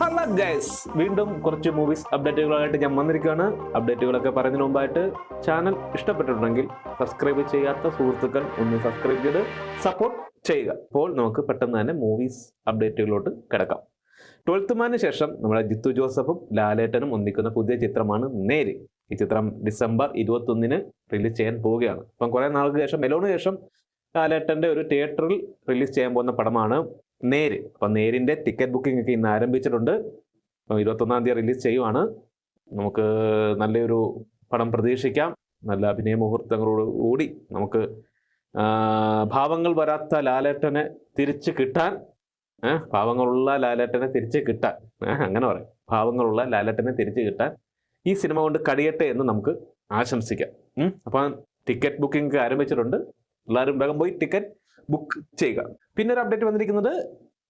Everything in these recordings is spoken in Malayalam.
ഹലോ ഗൈസ് വീണ്ടും കുറച്ച് മൂവീസ് അപ്ഡേറ്റുകളായിട്ട് ഞാൻ വന്നിരിക്കുകയാണ്. അപ്ഡേറ്റുകളൊക്കെ പറയുന്നതിന് മുമ്പായിട്ട് ചാനൽ ഇഷ്ടപ്പെട്ടിട്ടുണ്ടെങ്കിൽ സബ്സ്ക്രൈബ് ചെയ്യാത്ത സുഹൃത്തുക്കൾ ഒന്ന് സബ്സ്ക്രൈബ് ചെയ്ത് സപ്പോർട്ട് ചെയ്യുക. അപ്പോൾ നമുക്ക് പെട്ടെന്ന് തന്നെ മൂവീസ് അപ്ഡേറ്റുകളോട്ട് കിടക്കാം. ട്വൽത്ത് മാന് ശേഷം നമ്മുടെ ജിത്തു ജോസഫും ലാലേട്ടനും ഒന്നിക്കുന്ന പുതിയ ചിത്രമാണ് നേര്. ഈ ചിത്രം ഡിസംബർ ഇരുപത്തൊന്നിന് റിലീസ് ചെയ്യാൻ പോവുകയാണ്. അപ്പം കുറേ നാൾക്ക് ശേഷം മെലോണിന് ശേഷം ലാലേട്ടന്റെ ഒരു തിയേറ്ററിൽ റിലീസ് ചെയ്യാൻ പോകുന്ന പടമാണ് നേര്. അപ്പം നേരിന്റെ ടിക്കറ്റ് ബുക്കിംഗ് ഒക്കെ ഇന്ന് ആരംഭിച്ചിട്ടുണ്ട്. ഇരുപത്തൊന്നാം തീയതി റിലീസ് ചെയ്യുവാണ്. നമുക്ക് നല്ലൊരു പടം പ്രതീക്ഷിക്കാം. നല്ല അഭിനയ മുഹൂർത്തങ്ങളോട് കൂടി നമുക്ക് ഭാവങ്ങൾ വരാത്ത ലാലേട്ടനെ തിരിച്ച് കിട്ടാൻ ഭാവങ്ങളുള്ള ലാലേട്ടനെ തിരിച്ച് കിട്ടാൻ അങ്ങനെ പറയാം. ഭാവങ്ങളുള്ള ലാലേട്ടനെ തിരിച്ച് കിട്ടാൻ ഈ സിനിമ കൊണ്ട് കഴിയട്ടെ എന്ന് നമുക്ക് ആശംസിക്കാം. അപ്പം ടിക്കറ്റ് ബുക്കിംഗ് ആരംഭിച്ചിട്ടുണ്ട്. എല്ലാവരും വേഗം പോയി ടിക്കറ്റ് ബുക്ക് ചെയ്യുക. പിന്നെ ഒരു അപ്ഡേറ്റ് വന്നിരിക്കുന്നത്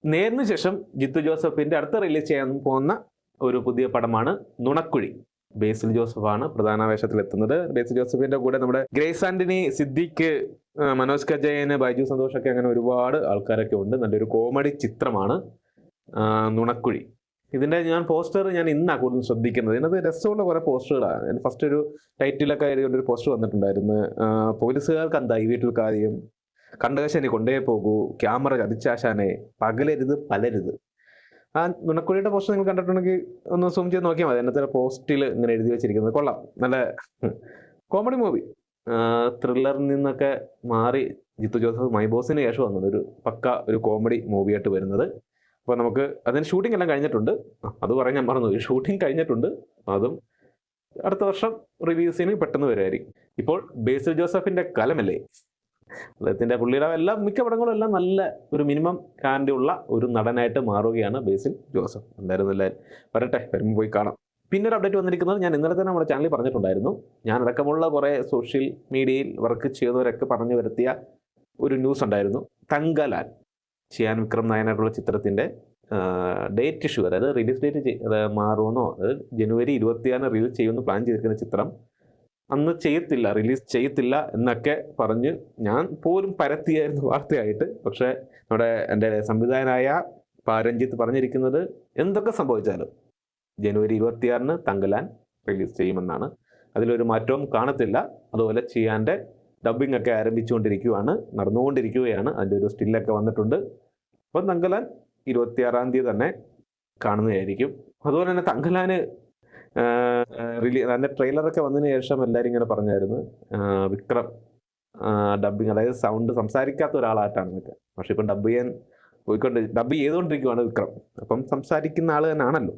നേരിന് ശേഷം ജിത്തു ജോസഫിന്റെ അടുത്ത റിലീസ് ചെയ്യാൻ പോകുന്ന ഒരു പുതിയ പടമാണ് നുണക്കുഴി. ബേസിൽ ജോസഫാണ് പ്രധാന വേഷത്തിൽ എത്തുന്നത്. ബേസിൽ ജോസഫിന്റെ കൂടെ നമ്മുടെ ഗ്രേസ് ആന്റണി സിദ്ദിഖ് മനോജ് കജയന് ബൈജു സന്തോഷ് ഒക്കെ അങ്ങനെ ഒരുപാട് ആൾക്കാരൊക്കെ ഉണ്ട്. നല്ലൊരു കോമഡി ചിത്രമാണ് നുണക്കുഴി. ഇതിന്റെ ഞാൻ പോസ്റ്റർ ഞാൻ ഇന്നാണ് കൂടുതൽ ശ്രദ്ധിക്കുന്നത്. ഇതിനകത്ത് രസമുള്ള കുറെ പോസ്റ്ററുകളാണ്. ഫസ്റ്റ് ഒരു ടൈറ്റിലൊക്കെ എഴുതിക്കൊണ്ട് ഒരു പോസ്റ്റർ വന്നിട്ടുണ്ടായിരുന്നു. പോലീസുകാർക്ക് എന്താ ഈ വീട്ടിൽ കാര്യം? കണ്ടകശനി കൊണ്ടേ പോകൂ ക്യാമറ ചതിച്ചാശാനെ പകലരുത് പലരുത്. ആ നുണക്കുഴിയുടെ പോസ്റ്റ് നിങ്ങൾ കണ്ടിട്ടുണ്ടെങ്കിൽ ഒന്ന് സൂം ചെയ്ത് നോക്കിയാൽ മതി. അതിനകത്ത് പോസ്റ്റിൽ ഇങ്ങനെ എഴുതി വെച്ചിരിക്കുന്നത്. കൊള്ളാം. നല്ല കോമഡി മൂവി. ത്രില്ലറിൽ നിന്നൊക്കെ മാറി ജിത്തു ജോസഫ് മൈ ബോസിന് ശേഷം വന്നത് ഒരു പക്ക ഒരു കോമഡി മൂവിയായിട്ട് വരുന്നത്. അപ്പോൾ നമുക്ക് അതിന് ഷൂട്ടിംഗ് എല്ലാം കഴിഞ്ഞിട്ടുണ്ട്. അത് പറയാൻ ഞാൻ മറന്നു ഷൂട്ടിംഗ് കഴിഞ്ഞിട്ടുണ്ട്. അതും അടുത്ത വർഷം റിലീസിന് പെട്ടെന്ന് വരുമായിരിക്കും. ഇപ്പോൾ ബേസിൽ ജോസഫിന്റെ കലമല്ലേ? അദ്ദേഹത്തിന്റെ പുള്ളിയുടെ എല്ലാം മിക്ക പടങ്ങളും എല്ലാം നല്ല ഒരു മിനിമം കാൻഡി ഉള്ള ഒരു നടനായിട്ട് മാറുകയാണ് ബേസിൽ ജോസഫ്. എന്തായാലും നല്ല വരട്ടെ വരുമ്പോൾ പോയി കാണാം. പിന്നെ ഒരു അപ്ഡേറ്റ് വന്നിരിക്കുന്നത് ഞാൻ ഇന്നലെ തന്നെ നമ്മുടെ ചാനലിൽ പറഞ്ഞിട്ടുണ്ടായിരുന്നു. ഞാൻ അടക്കമുള്ള കുറേ സോഷ്യൽ മീഡിയയിൽ വർക്ക് ചെയ്യുന്നവരൊക്കെ പറഞ്ഞു വരുത്തിയ ഒരു ന്യൂസ് ഉണ്ടായിരുന്നു. തങ്കലാൽ ചിയാൻ വിക്രം നായനായിട്ടുള്ള ചിത്രത്തിന്റെ ഡേറ്റ് ഇഷ്യൂ അതായത് റിലീസ് ഡേറ്റ് മാറുമെന്നോ അതായത് ജനുവരി ഇരുപത്തിയാറിന് റിലീസ് ചെയ്യുമെന്ന് പ്ലാൻ ചെയ്തിരിക്കുന്ന ചിത്രം അന്ന് ചെയ്യത്തില്ല റിലീസ് ചെയ്യത്തില്ല എന്നൊക്കെ പറഞ്ഞ് ഞാൻ പോലും പരത്തിയായിരുന്നു വാർത്തയായിട്ട്. പക്ഷെ നമ്മുടെ എന്റെ സംവിധായകനായ പാരഞ്ജിത്ത് പറഞ്ഞിരിക്കുന്നത് എന്തൊക്കെ സംഭവിച്ചാലും ജനുവരി ഇരുപത്തിയാറിന് തങ്കലാൻ റിലീസ് ചെയ്യുമെന്നാണ്. അതിലൊരു മാറ്റവും കാണത്തില്ല. അതുപോലെ ചെയ്യാന്റെ ഡബ്ബിംഗ് ഒക്കെ ആരംഭിച്ചുകൊണ്ടിരിക്കുകയാണ് നടന്നുകൊണ്ടിരിക്കുകയാണ്. അതിന്റെ ഒരു സ്റ്റില്ലൊക്കെ വന്നിട്ടുണ്ട്. അപ്പം തങ്കലാൻ ഇരുപത്തിയാറാം തീയതി തന്നെ കാണുന്നതായിരിക്കും. അതുപോലെ തന്നെ തങ്കലാന് റിലീ അതിന്റെ ട്രെയിലറൊക്കെ വന്നതിന് ശേഷം എല്ലാവരും ഇങ്ങനെ പറഞ്ഞായിരുന്നു. വിക്രം ഡബിങ് അതായത് സൗണ്ട് സംസാരിക്കാത്ത ഒരാളായിട്ടാണ് ഇതൊക്കെ പക്ഷെ ഇപ്പം ഡബ് ചെയ്യാൻ പോയിക്കൊണ്ട് ഡബ് ചെയ്തുകൊണ്ടിരിക്കുവാണ് വിക്രം. അപ്പം സംസാരിക്കുന്ന ആൾ തന്നെയാണല്ലോ.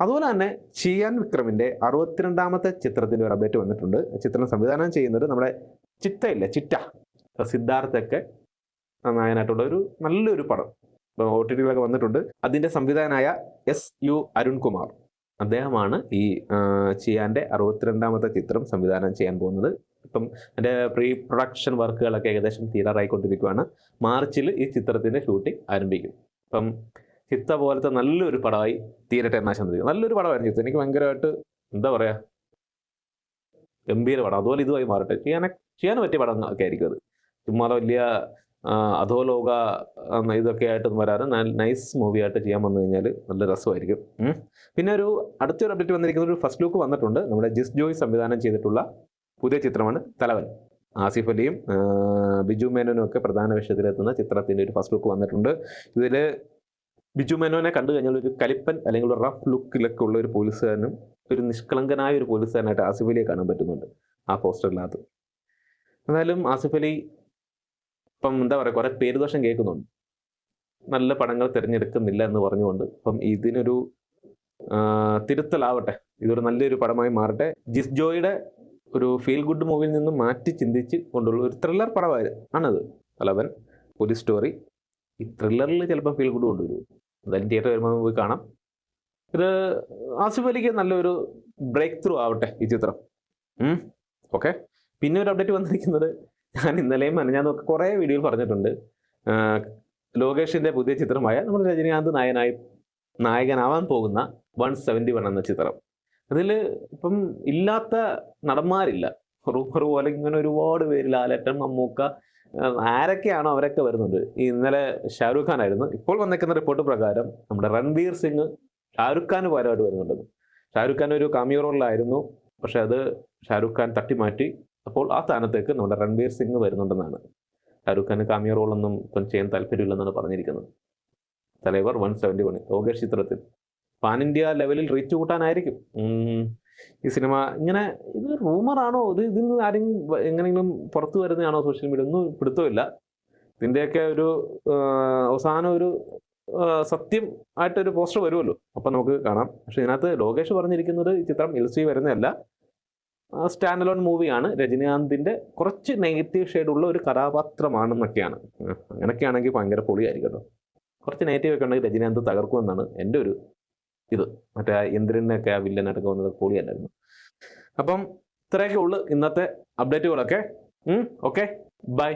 അതുപോലെ തന്നെ ചിയാൻ വിക്രമിന്റെ അറുപത്തിരണ്ടാമത്തെ ചിത്രത്തിന്റെ ഒരു അപ്ഡേറ്റ് വന്നിട്ടുണ്ട്. ചിത്രം സംവിധാനം ചെയ്യുന്നത് നമ്മുടെ ചിത്തയില്ലേ ചിറ്റ. സിദ്ധാർത്ഥൊക്കെ നായനായിട്ടുള്ള ഒരു നല്ലൊരു പടം. ഒ ടി ടിയിലൊക്കെ വന്നിട്ടുണ്ട്. അതിന്റെ സംവിധാനായ എസ് യു അരുൺകുമാർ. അദ്ദേഹമാണ് ഈ ചിയാന്റെ അറുപത്തിരണ്ടാമത്തെ ചിത്രം സംവിധാനം ചെയ്യാൻ പോകുന്നത്. ഇപ്പം അതിന്റെ പ്രീ പ്രൊഡക്ഷൻ വർക്കുകളൊക്കെ ഏകദേശം തീരാറായിക്കൊണ്ടിരിക്കുകയാണ് മാർച്ചിൽ ഈ ചിത്രത്തിന്റെ ഷൂട്ടിംഗ് ആരംഭിക്കും. അപ്പം ചിത്ത പോലത്തെ നല്ലൊരു പടമായി തീരട്ടെ എന്നാ ചിന്തിക്കും നല്ലൊരു പടമായിരുന്നു ചിത്ത. എനിക്ക് ഭയങ്കരമായിട്ട് എന്താ പറയാ ഗംഭീര പടം. അതുപോലെ ഇതുമായി മാറട്ടെ. ചെയ്യാൻ ചെയ്യാൻ പറ്റിയ പടം ഒക്കെ ആയിരിക്കും അത്. ചുമ്മാതെ വലിയ അധോലോക ഇതൊക്കെ ആയിട്ട് വരാതെ നൈസ് മൂവി ആയിട്ട് ചെയ്യാൻ വന്നു കഴിഞ്ഞാൽ നല്ല രസമായിരിക്കും. പിന്നെ ഒരു അടുത്തൊരു അപ്ഡേറ്റ് വന്നിരിക്കുന്ന ഒരു ഫസ്റ്റ് ലുക്ക് വന്നിട്ടുണ്ട്. നമ്മുടെ ജിസ് ജോയ് സംവിധാനം ചെയ്തിട്ടുള്ള പുതിയ ചിത്രമാണ് തലവൻ. ആസിഫ് അലിയും ബിജു മേനോനും ഒക്കെ പ്രധാന വേഷത്തിലെത്തുന്ന ചിത്രത്തിന്റെ ഒരു ഫസ്റ്റ് ലുക്ക് വന്നിട്ടുണ്ട്. ഇതിൽ ബിജു മേനോനെ കണ്ടു കഴിഞ്ഞാൽ ഒരു കലിപ്പൻ അല്ലെങ്കിൽ ഒരു റഫ് ലുക്കിലൊക്കെ ഉള്ള ഒരു പോലീസുകാരനും ഒരു നിഷ്കളങ്കനായ ഒരു പോലീസുകാരനായിട്ട് ആസിഫ് അലിയെ കാണാൻ പറ്റുന്നുണ്ട് ആ പോസ്റ്ററിനകത്ത്. എന്തായാലും ആസിഫ് അലി ഇപ്പം എന്താ പറയുക കുറെ പേര് ദോഷം കേൾക്കുന്നുണ്ട്. നല്ല പടങ്ങൾ തിരഞ്ഞെടുക്കുന്നില്ല എന്ന് പറഞ്ഞുകൊണ്ട് അപ്പം ഇതിനൊരു തിരുത്തലാവട്ടെ. ഇതൊരു നല്ലൊരു പടമായി മാറട്ടെ. ജിസ് ജോയുടെ ഒരു ഫീൽ ഗുഡ് മൂവിയിൽ നിന്നും മാറ്റി ചിന്തിച്ച് കൊണ്ടുള്ള ഒരു ത്രില്ലർ പടമായി ആണത്. അലവൻ പോലീസ് സ്റ്റോറി. ഈ ത്രില്ലറിൽ ചിലപ്പോൾ ഫീൽ ഗുഡ് കൊണ്ടുവരും. എന്തായാലും തിയേറ്റർ വരുമ്പോൾ പോയി കാണാം. ഇത് ആസിഫ് അലിക്ക് നല്ലൊരു ബ്രേക്ക് ത്രൂ ആവട്ടെ ഈ ചിത്രം. ഓക്കെ. പിന്നെ ഒരു അപ്ഡേറ്റ് വന്നിരിക്കുന്നത് ഞാൻ ഇന്നലെയും മനഞ്ഞാന്നൊക്കെ കുറേ വീഡിയോയിൽ പറഞ്ഞിട്ടുണ്ട്. ലോകേഷിന്റെ പുതിയ ചിത്രമായ നമ്മുടെ രജനീകാന്ത് നായനായി നായകനാവാൻ പോകുന്ന വൺ സെവന്റി വൺ എന്ന ചിത്രം. അതിൽ ഇപ്പം ഇല്ലാത്ത നടന്മാരില്ല. റൂമർ പോലെ ഇങ്ങനെ ഒരുപാട് പേര് ലാലേട്ടൻ മമ്മൂക്ക ആരൊക്കെയാണോ അവരൊക്കെ വരുന്നുണ്ട് ഇന്നലെ ഷാരൂഖ് ഖാൻ ആയിരുന്നു. ഇപ്പോൾ വന്നിരിക്കുന്ന റിപ്പോർട്ട് പ്രകാരം നമ്മുടെ രൺവീർ സിംഗ് ഷാരൂഖ് ഖാൻ പകരമായിട്ട് വരുന്നുണ്ടെന്ന് ഷാരൂഖ് ഖാൻ ഒരു കാമിയോ റോളിലായിരുന്നു പക്ഷെ അത് ഷാരൂഖ് ഖാൻ തട്ടിമാറ്റി അപ്പോൾ ആ സ്ഥാനത്തേക്ക് നമ്മുടെ രൺവീർ സിംഗ് വരുന്നുണ്ടെന്നാണ്. ഷാരൂഖ് ഖാന് കാമിയ റോളൊന്നും ഇപ്പം ചെയ്യാൻ താല്പര്യമില്ലെന്നാണ് പറഞ്ഞിരിക്കുന്നത്. Thalaivar one seventy one Lokesh ചിത്രത്തിൽ. പാൻ ഇന്ത്യ ലെവലിൽ റീച്ച് കൂട്ടാനായിരിക്കും. ഈ സിനിമ ഇങ്ങനെ ഇത് റൂമറാണോ ഇത് ഇതിൽ നിന്ന് ആരെങ്കിലും എങ്ങനെയെങ്കിലും പുറത്തു വരുന്നതാണോ സോഷ്യൽ മീഡിയ ഒന്നും പിടുത്തമില്ല. ഇതിന്റെയൊക്കെ ഒരു അവസാന ഒരു സത്യം ആയിട്ടൊരു പോസ്റ്റർ വരുമല്ലോ. അപ്പം നമുക്ക് കാണാം. പക്ഷെ ഇതിനകത്ത് ലോകേഷ് പറഞ്ഞിരിക്കുന്നത് ഈ ചിത്രം എൽ സി വരുന്നതല്ല. സ്റ്റാൻഡ് അലോൺ മൂവിയാണ് രജനീകാന്തിന്റെ കുറച്ച് നെഗറ്റീവ് ഷെയ്ഡുള്ള ഒരു കഥാപാത്രമാണെന്നൊക്കെയാണ്. അങ്ങനെയൊക്കെയാണെങ്കിൽ ഭയങ്കര പൊളിയായിരിക്കും കേട്ടോ കുറച്ച് നെഗറ്റീവ് ഒക്കെ ഉണ്ടെങ്കിൽ രജനീകാന്ത് തകർക്കുമെന്നാണ് എന്റെ ഒരു ഇത്. മറ്റേ ഇന്ദ്രനൊക്കെ ആ വില്ലനൊക്കെ വന്നത് പൊളിയല്ലായിരുന്നു. അപ്പം ഇത്രയൊക്കെ ഉള്ളു ഇന്നത്തെ അപ്ഡേറ്റുകളൊക്കെ ഓക്കെ ബൈ